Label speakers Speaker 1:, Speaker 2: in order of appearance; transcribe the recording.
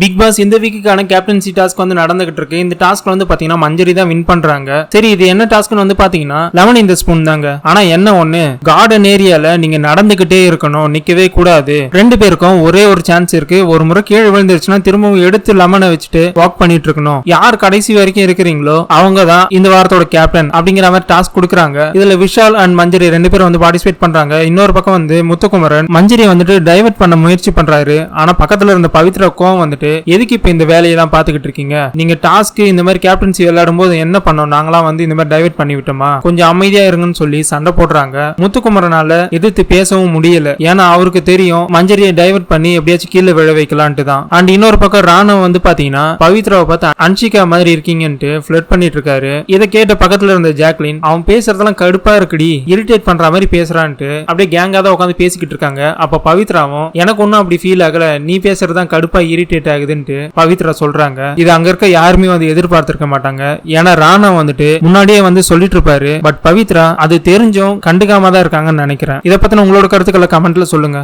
Speaker 1: Big pass இந்த வீக்குக்கான captaincy task வந்து நடந்துகிட்டு இருக்கு இந்த டாஸ்க் வந்து பாத்தீங்கன்னா மஞ்சரி தான் வின் பண்றாங்க. சரி இது என்ன டாஸ்க்னு வந்து பாத்தீங்கன்னா லெமன் இந்த ஸ்பூன் தாங்க. ஆனா என்ன ஒண்ணு? கார்டன் ஏரியால நீங்க நடந்துகிட்டே இருக்கணும். நிக்கவே கூடாது. ரெண்டு பேருக்கும் ஒரே ஒரு சான்ஸ் இருக்கு. ஒரு முறை கீழே விழுந்துருச்சுன்னா திரும்பவும் எடுத்து லெமனை வச்சுட்டு வாக் பண்ணிட்டு இருக்கணும். யார் கடைசி வரைக்கும் இருக்கிறீங்களோ அவங்க தான் இந்த வாரத்தோட கேப்டன் அப்படிங்கிற மாதிரி டாஸ்க் கொடுக்குறாங்க. இதுல விஷால் அண்ட் மஞ்சரி ரெண்டு பேரும் வந்து பார்ட்டிசிபேட் பண்றாங்க. இன்னொரு பக்கம் வந்து முத்துக்குமரன் மஞ்சரி வந்துட்டு டைவர்ட் பண்ண முயற்சி பண்றாரு. ஆனா பக்கத்துல இருந்த பவித்ரா கோவம் வந்துட்டு எதுக்கு இப்போ இந்த வேலையெல்லாம் பார்த்துக்கிட்டு இருக்கீங்க? நீங்க டாஸ்க் இந்த மாதிரி கேப்டன்சி விளையாடும் போது என்ன பண்ணோம்? நாங்களாம் வந்து இந்த மாதிரி டைவர்ட் பண்ணி விட்டோமா? கொஞ்சம் அமைதியா இருங்கன்னு சொல்லி சண்டை போடுறாங்க. முத்துக்குமரனால எதிர்த்து பேசவும் முடியல. ஏன்னா அவருக்கு தெரியும் மஞ்சரியை டைவெர்ட் பண்ணி எப்படியாச்சும் கீழே விழ வைக்கலான்ட்டு தான். அண்ட் இன்னொரு பக்கம் ராணுவ வந்து பாத்தீங்கன்னா பவித்ராவை பார்த்து அன்ஷிகா மாதிரி இருக்கீங்கன்ட்டு ஃபிளட் பண்ணிட்டு இருக்காரு. இதை கேட்ட பக்கத்துல இருந்த ஜாக்லின் அவன் பேசுறதெல்லாம் கடுப்பா இருக்குடி. இரிட்டேட் பண்ற மாதிரி பேசுறான்ட்டு அப்படியே கேங்கா தான் உட்காந்து பேசிக்கிட்டு இருக்காங்க. அப்ப பவித்ராவும் எனக்கு ஒன்றும் அப்படி ஃபீல் ஆகல. நீ பேசுறதுதான் கடுப்பா இரிட்டேட் ஆகுதுன்ட்டு பவித்ரா சொல்றாங்க. இது அங்க இருக்க யாருமே வந்து எதிர்பார்த்திருக்க மாட்டாங்க. ஏன்னா ராணா வந்துட்டு முன்னாடியே வந்து சொல்லிட்டு இருப்பாரு பட் பவித்ரா அது தெரிஞ்சும் கண்டுக்காம தான் இருக்காங்கன்னு நினைக்கிறேன். இதை பத்தின உங்களோட கருத்துக்களை கமெண்ட்ல சொல்லுங்க.